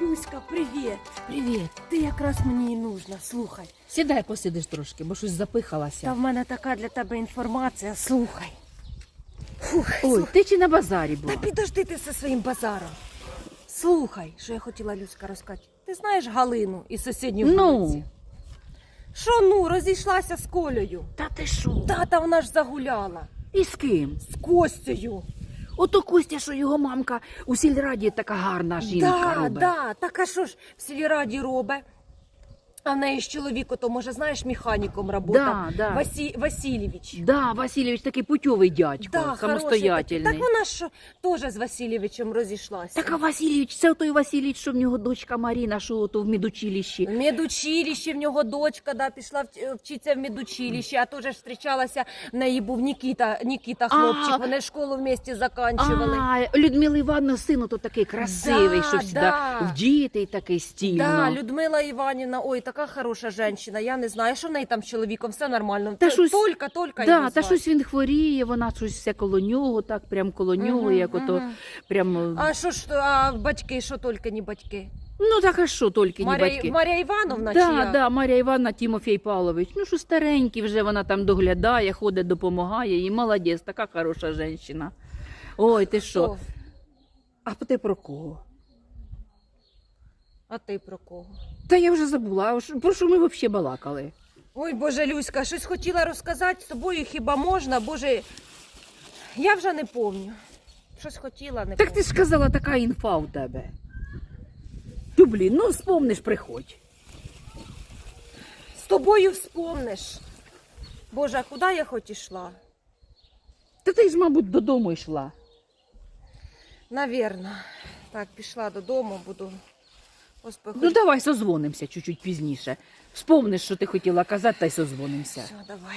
Люська, привіт. Привіт. Ти якраз мені і нужна. Слухай. Сідай, посидиш трошки, бо щось запихалася. Та в мене така для тебе інформація. Слухай. Фух, Ой, слухай. ти чи на базарі Та була? підожди ти зі своїм базаром. Слухай, що я хотіла Люська розказати. Ти знаєш Галину із сусідньої Ну. вулиці? Що ну, розійшлася з Колею? Та ти що? Тата вона ж загуляла. І з ким? З Костею. Ото Костя, що його мамка у сільраді така гарна жінка Да, робить. да. Так а що ж в сільраді робить? А в неї ж чоловік, то може, знаєш, механіком працював. Да, да. Васі... Васильович. Да, Васильович такий путьовий дядько, Да, самостоятельний. такий. Так вона ж теж з Васильовичем розійшлася. Так а Васильович, це той Васильович, що в нього дочка Маріна, що ото в медучилищі. В медучилище в нього дочка да, пішла вч- вчитися в медучилище, а теж зустрічалася, в неї був Нікіта, Нікіта хлопчик, А. вони школу вместе заканчували. А, Людмила Івановна, сину то такий красивий, Да, що всегда да. вдітий такий стільно. Да, Людмила Іванівна, ой, така хороша жінка. Я не знаю, що в неї там з чоловіком, все нормально. Та Т- щось- Тільки, тільки Да, та звати. щось він хворіє, вона щось все коло нього, так прям коло нього, Мгм, як ото мгм. прям. А що ж, а батьки, що тільки не батьки? Ну так а що тільки не Марія, батьки? Марія Івановна чи Да, як? да, Марія Івановна Тімофій Павлович. Ну що старенький вже вона там доглядає, ходить, допомагає. І молодець, така хороша жінка. Ой, ти? Що? А ти про кого? А ти про кого? Та я вже забула, про що ми взагалі балакали? Ой, Боже Люська, щось хотіла розказати з тобою хіба можна? Боже, я вже не пам'ятаю. Щось хотіла, не Так ти ж сказала, така інфа у тебе. Ну, блін, ну спомниш, приходь. З тобою вспомниш. Боже, а куди я хоч ішла? Та ти ж, мабуть, додому йшла. Навірно. Так, пішла додому, буду. Господи, Ну давай созвонимося чуть-чуть пізніше. Вспомниш, що ти хотіла казати, та й созвонимося. Все, давай.